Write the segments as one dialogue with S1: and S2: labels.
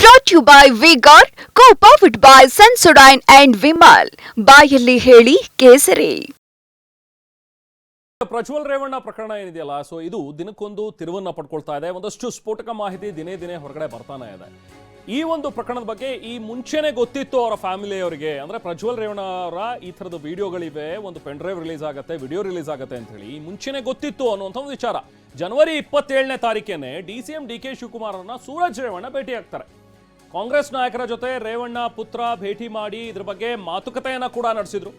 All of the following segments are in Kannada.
S1: Brought you by V Guard co powered by Sensodyne and Vimal ಬಾಯಲ್ಲಿ ಹೇಳಿ ಕೇಸರಿ.
S2: ಪ್ರಜ್ವಲ್ ರೇವಣ್ಣ ಪ್ರಕರಣ ಏನಿದೆಯಲ್ಲ ಸೊ ಇದು ದಿನಕ್ಕೊಂದು ತಿರುವನ್ನ ಪಡ್ಕೊಳ್ತಾ ಇದೆ. ಒಂದಷ್ಟು ಸ್ಫೋಟಕ ಮಾಹಿತಿ ದಿನೇ ದಿನೇ ಹೊರಗಡೆ ಬರ್ತಾನೆ ಇದೆ. ಈ ಒಂದು ಪ್ರಕರಣದ ಬಗ್ಗೆ ಈ ಮುಂಚೆನೆ ಗೊತ್ತಿತ್ತು ಅವರ ಫ್ಯಾಮಿಲಿಯವರಿಗೆ ಅಂದ್ರೆ ಪ್ರಜ್ವಲ್ ರೇವಣ್ಣ ಅವರ ಈ ಥರದ ವಿಡಿಯೋಗಳಿವೆ. ಒಂದು ಪೆನ್ ಡ್ರೈವ್ ರಿಲೀಸ್ ಆಗುತ್ತೆ ವಿಡಿಯೋ ರಿಲೀಸ್ ಆಗುತ್ತೆ ಅಂತ ಹೇಳಿ ಈ ಮುಂಚೆನೆ ಗೊತ್ತಿತ್ತು ಅನ್ನುವಂಥ ಒಂದು ವಿಚಾರ. ಜನವರಿ ಇಪ್ಪತ್ತೇಳನೇ ತಾರೀಕೇನೆ D C M D K ಶಿವಕುಮಾರನ್ನ Suraj Revanna ಭೇಟಿ ಆಗ್ತಾರೆ ಕಾಂಗ್ರೆಸ್ ನಾಯಕರ ಜೊತೆ ರೇವಣ್ಣ ಪುತ್ರ ಭೇಟಿ ಮಾಡಿ ಇದ್ರ ಬಗ್ಗೆ ಮಾತುಕತೆಯನ್ನ ಕೂಡ ನಡೆಸಿದ್ರು.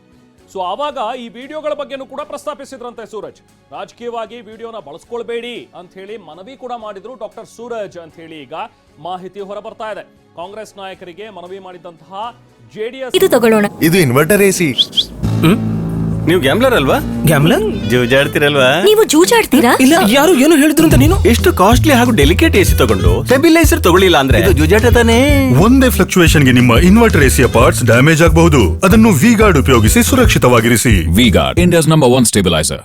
S2: ಸೊ ಆವಾಗ ಈ ವಿಡಿಯೋಗಳ ಬಗ್ಗೆನೂ ಕೂಡ ಪ್ರಸ್ತಾಪಿಸಿದ್ರಂತೆ ಸೂರಜ್. ರಾಜಕೀಯವಾಗಿ ವಿಡಿಯೋನ ಬಳಸ್ಕೊಳ್ಬೇಡಿ ಅಂತ ಹೇಳಿ ಮನವಿ ಕೂಡ ಮಾಡಿದ್ರು ಡಾಕ್ಟರ್ ಸೂರಜ್ ಅಂತ ಹೇಳಿ ಈಗ ಮಾಹಿತಿ ಹೊರಬರ್ತಾ ಇದೆ. ಕಾಂಗ್ರೆಸ್ ನಾಯಕರಿಗೆ ಮನವಿ ಮಾಡಿದಂತಹ ಜೆಡಿಎಸ್
S3: ಇದು ತಗೊಳ್ಳೋಣ.
S4: ಇದು ಇನ್ವರ್ಟರ್ ಎಸಿ
S5: ನೀವು ಗ್ಯಾಮ್ಲರ್ ಅಲ್ವಾ?
S6: ಗ್ಯಾಮ್ಲರ್
S5: ಜೂಜಾಡ್ತಿರಲ್ವಾ?
S3: ನೀವು ಜೂಜಾಡ್ತೀರಾ?
S6: ಇಲ್ಲ ಯಾರು ಏನು ಹೇಳಿದ್ರು ಅಂತ ನೀನು?
S5: ಎಷ್ಟು ಕಾಸ್ಟ್ಲಿ ಹಾಗೂ ಡೆಲಿಕೇಟ್ ಎಸಿ ತಗೊಂಡು ಸ್ಟೆಬಿಲೈಸರ್ ತಗೊಳ್ಳಿಲ್ಲ ಅಂದ್ರೆ? ಇದು ಜೂಜಾಟ ತಾನೇ.
S4: ಒಂದೇ ಫ್ಲಕ್ಚುಯೇಷನ್ಗೆ ನಿಮ್ಮ ಇನ್ವರ್ಟರ್ ಎಸಿಯ ಪಾರ್ಟ್ಸ್ ಡ್ಯಾಮೇಜ್ ಆಗಬಹುದು. ಅದನ್ನು ವಿಗಾರ್ಡ್ ಉಪಯೋಗಿಸಿ ಸುರಕ್ಷಿತವಾಗಿರಿಸಿ.
S7: V Guard India's number
S2: one one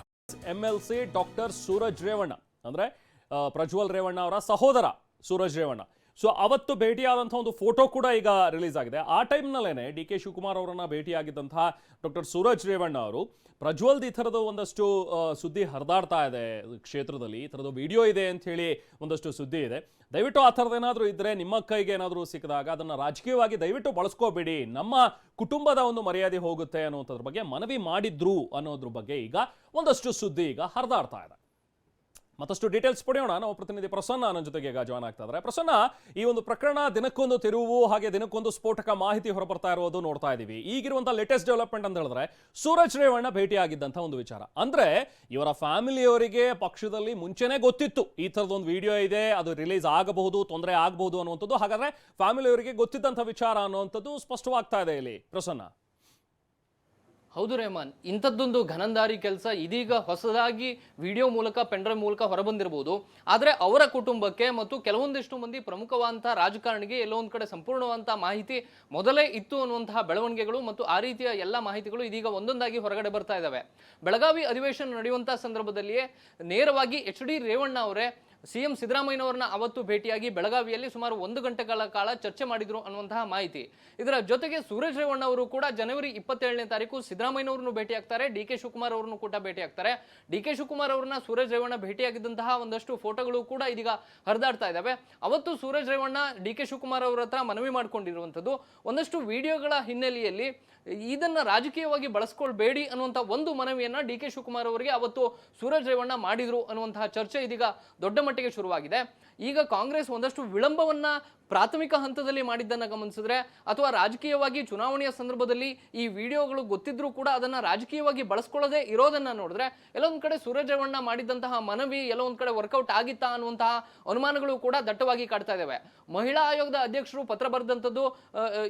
S2: MLC doctor Suraj Revanna ಅಂದ್ರೆ ಪ್ರಜ್ವಲ್ ರೇವಣ್ಣ ಅವರ ಸಹೋದರ ಸೂರಜ್ ರೇವಣ್ಣ. ಸೊ ಅವತ್ತು ಭೇಟಿಯಾದಂಥ ಒಂದು ಫೋಟೋ ಕೂಡ ಈಗ ರಿಲೀಸ್ ಆಗಿದೆ. ಆ ಟೈಮ್ನಲ್ಲೇನೆ ಡಿ ಕೆ ಶಿವಕುಮಾರ್ ಅವರನ್ನು ಭೇಟಿಯಾಗಿದ್ದಂತಹ ಡಾಕ್ಟರ್ ಸೂರಜ್ ರೇವಣ್ಣ ಅವರು ಪ್ರಜ್ವಲ್ ಈ ಥರದ ಒಂದಷ್ಟು ಸುದ್ದಿ ಹರಿದಾಡ್ತಾ ಇದೆ ಕ್ಷೇತ್ರದಲ್ಲಿ. ಈ ಥರದ ವಿಡಿಯೋ ಇದೆ ಅಂತ ಹೇಳಿ ಒಂದಷ್ಟು ಸುದ್ದಿ ಇದೆ. ದಯವಿಟ್ಟು ಆ ಥರದ್ದು ಏನಾದರೂ ಇದ್ದರೆ ನಿಮ್ಮ ಕೈಗೆ ಏನಾದರೂ ಸಿಕ್ಕಿದಾಗ ಅದನ್ನು ರಾಜಕೀಯವಾಗಿ ದಯವಿಟ್ಟು ಬಳಸ್ಕೋಬೇಡಿ. ನಮ್ಮ ಕುಟುಂಬದ ಒಂದು ಮರ್ಯಾದೆ ಹೋಗುತ್ತೆ ಅನ್ನೋದ್ರ ಬಗ್ಗೆ ಮನವಿ ಮಾಡಿದ್ರು ಅನ್ನೋದ್ರ ಬಗ್ಗೆ ಈಗ ಒಂದಷ್ಟು ಸುದ್ದಿ ಈಗ ಹರಿದಾಡ್ತಾ ಇದೆ. ಮತ್ತಷ್ಟು ಡೀಟೇಲ್ಸ್ ಪಡೆಯೋಣ. ನಮ್ಮ ಪ್ರತಿನಿಧಿ ಪ್ರಸನ್ನ ನನ್ನ ಜೊತೆಗೆ ಈಗ ಜಾಯ್ನ್ ಆಗ್ತಾ ಇದ್ದಾರೆ. ಪ್ರಸನ್ನ, ಈ ಒಂದು ಪ್ರಕರಣ ದಿನಕ್ಕೊಂದು ತಿರುವು ಹಾಗೆ ದಿನಕ್ಕೊಂದು ಸ್ಫೋಟಕ ಮಾಹಿತಿ ಹೊರಬರ್ತಾ ಇರೋದು ನೋಡ್ತಾ ಇದೀವಿ ಈಗಿರುವಂತಹ ಲೇಟೆಸ್ಟ್ ಡೆವಲಪ್ಮೆಂಟ್ ಅಂತ ಹೇಳಿದ್ರೆ ಸೂರಜ್ ರೇವಣ್ಣ ಭೇಟಿಯಾಗಿದ್ದಂಥ ಒಂದು ವಿಚಾರ. ಅಂದ್ರೆ ಇವರ ಫ್ಯಾಮಿಲಿಯವರಿಗೆ ಪಕ್ಷದಲ್ಲಿ ಮುಂಚೆನೆ ಗೊತ್ತಿತ್ತು. ಈ ಥರದ ಒಂದು ವಿಡಿಯೋ ಇದೆ, ಅದು ರಿಲೀಸ್ ಆಗಬಹುದು, ತೊಂದರೆ ಆಗಬಹುದು ಅನ್ನುವಂಥದ್ದು. ಹಾಗಾದ್ರೆ ಫ್ಯಾಮಿಲಿಯವರಿಗೆ ಗೊತ್ತಿದ್ದಂಥ ವಿಚಾರ ಅನ್ನುವಂಥದ್ದು ಸ್ಪಷ್ಟವಾಗ್ತಾ ಇದೆ ಇಲ್ಲಿ. ಪ್ರಸನ್ನ.
S8: ಹೌದು ರೆಹಮಾನ್, ಇಂಥದ್ದೊಂದು ಘನಂದಾರಿ ಕೆಲಸ ಇದೀಗ ಹೊಸದಾಗಿ ವಿಡಿಯೋ ಮೂಲಕ ಪೆಂಡ್ರೈವ್ ಮೂಲಕ ಹೊರಬಂದಿರಬಹುದು ಆದರೆ ಅವರ ಕುಟುಂಬಕ್ಕೆ ಮತ್ತು ಕೆಲವೊಂದಿಷ್ಟು ಮಂದಿ ಪ್ರಮುಖವಾದಂತಹ ರಾಜಕಾರಣಿಗೆ ಎಲ್ಲೋ ಕಡೆ ಮಾಹಿತಿ ಮೊದಲೇ ಇತ್ತು ಅನ್ನುವಂತಹ ಬೆಳವಣಿಗೆಗಳು ಮತ್ತು ಆ ರೀತಿಯ ಎಲ್ಲ ಮಾಹಿತಿಗಳು ಇದೀಗ ಒಂದೊಂದಾಗಿ ಹೊರಗಡೆ ಬರ್ತಾ ಇದ್ದಾವೆ ಬೆಳಗಾವಿ ಅಧಿವೇಶನ ನಡೆಯುವಂತಹ ಸಂದರ್ಭದಲ್ಲಿಯೇ ನೇರವಾಗಿ ಎಚ್ ಡಿ ರೇವಣ್ಣ ಅವರೇ ಸಿಎಂ ಸಿದ್ದರಾಮಯ್ಯನವರನ್ನ ಅವತ್ತು ಭೇಟಿಯಾಗಿ ಬೆಳಗಾವಿಯಲ್ಲಿ ಸುಮಾರು ಒಂದು ಗಂಟೆಗಳ ಕಾಲ ಚರ್ಚೆ ಮಾಡಿದ್ರು ಅನ್ನುವಂತಹ ಮಾಹಿತಿ. ಇದರ ಜೊತೆಗೆ ಸುರೇಶ್ ರೇವಣ್ಣ ಅವರು ಕೂಡ ಜನವರಿ ಇಪ್ಪತ್ತೇಳನೇ ತಾರೀಕು ಸಿದ್ದರಾಮಯ್ಯನವರನ್ನು ಭೇಟಿಯಾಗ್ತಾರೆ. ಡಿ ಕೆ ಶಿವಕುಮಾರ್ ಅವರನ್ನು ಕೂಡ ಭೇಟಿಯಾಗ್ತಾರೆ. ಡಿ ಕೆ ಶಿವಕುಮಾರ್ ಅವರನ್ನ ಸುರೇಶ್ ರೇವಣ್ಣ ಭೇಟಿಯಾಗಿದ್ದಂತಹ ಒಂದಷ್ಟು ಫೋಟೋಗಳು ಕೂಡ ಇದೀಗ ಹರಿದಾಡ್ತಾ ಇದ್ದಾವೆ. ಅವತ್ತು ಸೂರಜ್ ರೇವಣ್ಣ, ಡಿ ಕೆ ಶಿವಕುಮಾರ್ ಅವರ ಹತ್ರ ಮನವಿ ಮಾಡ್ಕೊಂಡಿರುವಂಥದ್ದು. ಒಂದಷ್ಟು ವಿಡಿಯೋಗಳ ಹಿನ್ನೆಲೆಯಲ್ಲಿ ಇದನ್ನ ರಾಜಕೀಯವಾಗಿ ಬಳಸ್ಕೊಳ್ಬೇಡಿ ಅನ್ನುವಂಥ ಒಂದು ಮನವಿಯನ್ನ ಡಿ ಕೆ ಶಿವಕುಮಾರ್ ಅವರಿಗೆ ಅವತ್ತು ಸೂರಜ್ ರೇವಣ್ಣ ಮಾಡಿದ್ರು ಅನ್ನುವಂತಹ ಚರ್ಚೆ ಇದೀಗ ದೊಡ್ಡ ಮಟ್ಟಿಗೆ ಶುರುವಾಗಿದೆ. ಈಗ ಕಾಂಗ್ರೆಸ್ ಒಂದಷ್ಟು ವಿಳಂಬವನ್ನ ಪ್ರಾಥಮಿಕ ಹಂತದಲ್ಲಿ ಮಾಡಿದ್ದನ್ನ ಗಮನಿಸಿದ್ರೆ ಅಥವಾ ರಾಜಕೀಯವಾಗಿ ಚುನಾವಣೆಯ ಸಂದರ್ಭದಲ್ಲಿ ಈ ವಿಡಿಯೋಗಳು ಗೊತ್ತಿದ್ರೂ ಕೂಡ ಅದನ್ನ ರಾಜಕೀಯವಾಗಿ ಬಳಸ್ಕೊಳ್ಳದೆ ಇರೋದನ್ನ ನೋಡಿದ್ರೆ ಎಲ್ಲೊಂದ್ ಕಡೆ ಸೂರಜವಣ್ಣ ಮಾಡಿದಂತಹ ಮನವಿ ಎಲ್ಲೊಂದ್ ಕಡೆ ವರ್ಕೌಟ್ ಆಗಿತ್ತಾ ಅನ್ನುವಂತಹ ಅನುಮಾನಗಳು ಕೂಡ ದಟ್ಟವಾಗಿ ಕಾಡ್ತಾ ಇದ್ದಾವೆ ಮಹಿಳಾ ಆಯೋಗದ ಅಧ್ಯಕ್ಷರು ಪತ್ರ ಬರೆದಂಥದ್ದು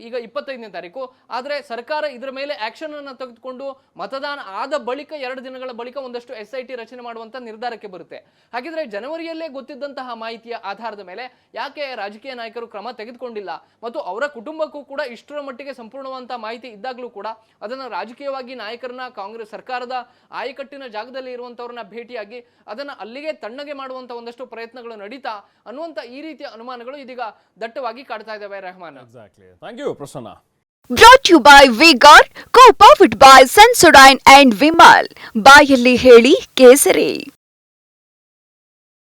S8: ಈಗ ಇಪ್ಪತ್ತೈದನೇ ತಾರೀಕು. ಆದರೆ ಸರ್ಕಾರ ಇದರ ಮೇಲೆ ಆಕ್ಷನ್ ಅನ್ನ ತೆಗೆದುಕೊಂಡು ಮತದಾನ ಆದ ಬಳಿಕ ಎರಡು ದಿನಗಳ ಬಳಿಕ ಒಂದಷ್ಟು ಎಸ್ ರಚನೆ ಮಾಡುವಂತ ನಿರ್ಧಾರಕ್ಕೆ ಬರುತ್ತೆ. ಹಾಗಿದ್ರೆ ಜನವರಿಯಲ್ಲೇ ಗೊತ್ತಿದ್ದಂತಹ ಮಾಹಿತಿಯ ಆಧಾರದ ಮೇಲೆ ಯಾಕೆ ರಾಜಕೀಯ ನಾಯಕರು ಕ್ರಮ ತೆಗೆದುಕೊಂಡಿಲ್ಲ ಮತ್ತು ಅವರ ಕುಟುಂಬಕ್ಕೂ ಕೂಡ ಇಷ್ಟರ ಮಟ್ಟಿಗೆ ಸಂಪೂರ್ಣವಂತ ಮಾಹಿತಿ ಇದ್ದಾಗಲೂ ಕೂಡ ಅದನ್ನ ರಾಜಕೀಯವಾಗಿ ನಾಯಕರನ್ನ ಕಾಂಗ್ರೆಸ್ ಸರ್ಕಾರದ ಆಯಕಟ್ಟಿನ ಜಾಗದಲ್ಲಿ ಇರುವಂತವ್ರನ್ನ ಭೇಟಿಯಾಗಿ ಅದನ್ನ ಅಲ್ಲಿಗೆ ತಣ್ಣಗೆ ಮಾಡುವಂತ ಒಂದಷ್ಟು ಪ್ರಯತ್ನಗಳು ನಡೀತಾ ಅನ್ನುವಂತ ಈ ರೀತಿಯ ಅನುಮಾನಗಳು ಇದೀಗ ದಟ್ಟವಾಗಿ ಕಾಡ್ತಾ ಇದ್ದಾವೆ Rehman.
S2: Exactly thank you Prasanna
S1: brought you by V Guard co powered by Sensodyne and Vimal ಬಾಯಲ್ಲಿ ಹೇಳಿ ಕೇಸರಿ.